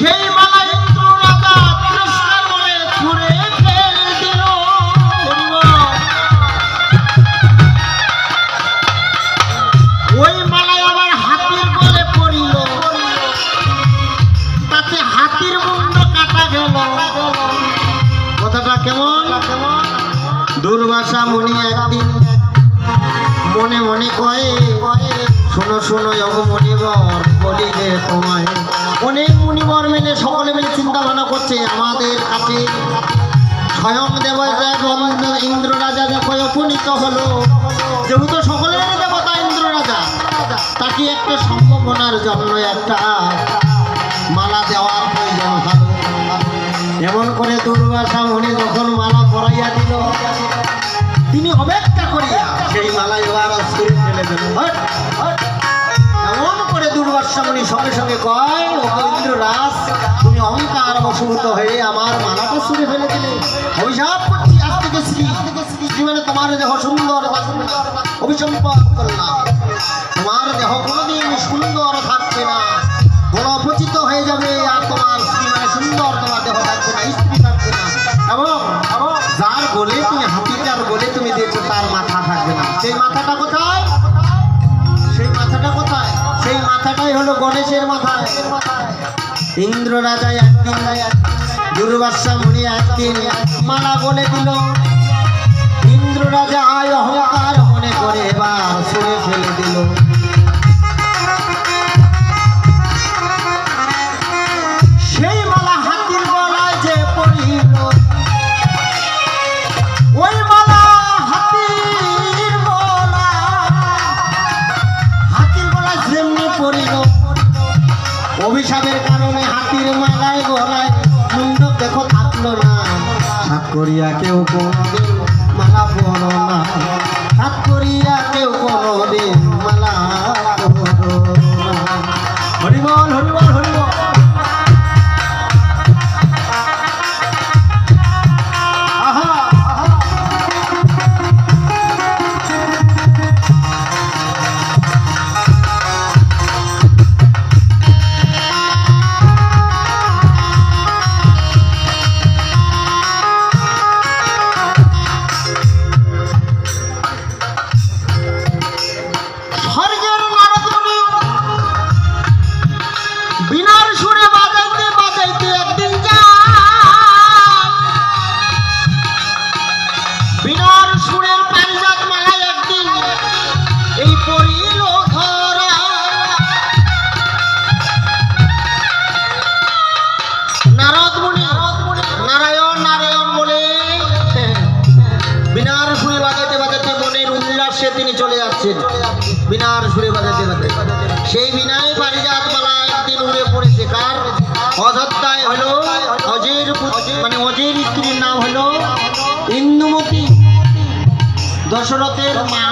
মনে ওই মালায় হাতির গলে পড়িল। তাতে হাতির মুন্ড কাটা কথাটা কেমন? দুর্বাসা মুনি একদিন মনে মনে কয়ে, শোনো শোনো অগমনিবর বলি যে তোমায় মিলে সকলে মিলে চিন্তা ভাবনা করছে, আমাদের কাছে স্বয়ং দেবতা ইন্দ্র রাজা দেখো, উপনীত হলো। যেহেতু সকলের দেবতা ইন্দ্র রাজা তাকে একটা সম্ভাবনার জন্য একটা মালা দেওয়ার প্রয়োজন হলো এমন করে দুর্বাসা মুনি যখন মালা পরাইয়া দিল, তিনি অপেক্ষা করিয়া সেই মালা এবার ছুঁড়ে ফেলে দিল। এমন করে দুর্বাসা মুনি সঙ্গে সঙ্গে কয় রাজ তুমি অহংকার বশভূত হয়ে আমার মালাটা ছুঁড়ে ফেলে দিলে অভিশাপ করছি, আজ থেকে জীবনে তোমার দেহ সুন্দর, অভিসম্পদ করলাম। তোমার দেহ কোনোদিন সুন্দর থাকবে না। বড় অপচিত হয়ে যাবে, আর তোমার স্ত্রী মানে সুন্দর, তোমার দেহ থাকবে না, স্ত্রী থাকবে না। এবং যার বলে তুমি হাতিটার বলে তুমি দিয়েছ, তার মাথা থাকবে না। সেই মাথাটা কোথায়? মাথাটাই হলো গণেশের মাথায়। ইন্দ্র রাজা একদিন দুর্বাসা মুনি একদিন মালা বলে দিল ইন্দ্র রাজা কারণে হাতির মালায় গলায় মুন্ডক দেখো থাকল না। হাত করিয়া কেউ কোনোদিন মালা পড়ো না। যাচ্ছেন বিনার সুরে বাজাতে বাজাতে। সেই বিনায় পারিজাত মালা একদিন উড়ে পড়েছে কার? অযোধ্যায় হলো অজের মানে অজের স্ত্রীর নাম হলো ইন্দুমতি। দশরথের মা।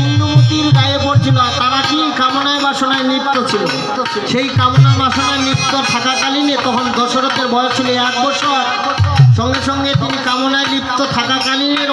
ইন্দুমতির গায়ে পড়ছিল। তারা কি কামনায় বাসনায় লিপ্ত ছিল? সেই কামনা বাসনায় লিপ্ত থাকাকালীনে তখন দশরথের বয়স ছিল এক বছর। সঙ্গে সঙ্গে তিনি কামনায় লিপ্ত থাকাকালীনের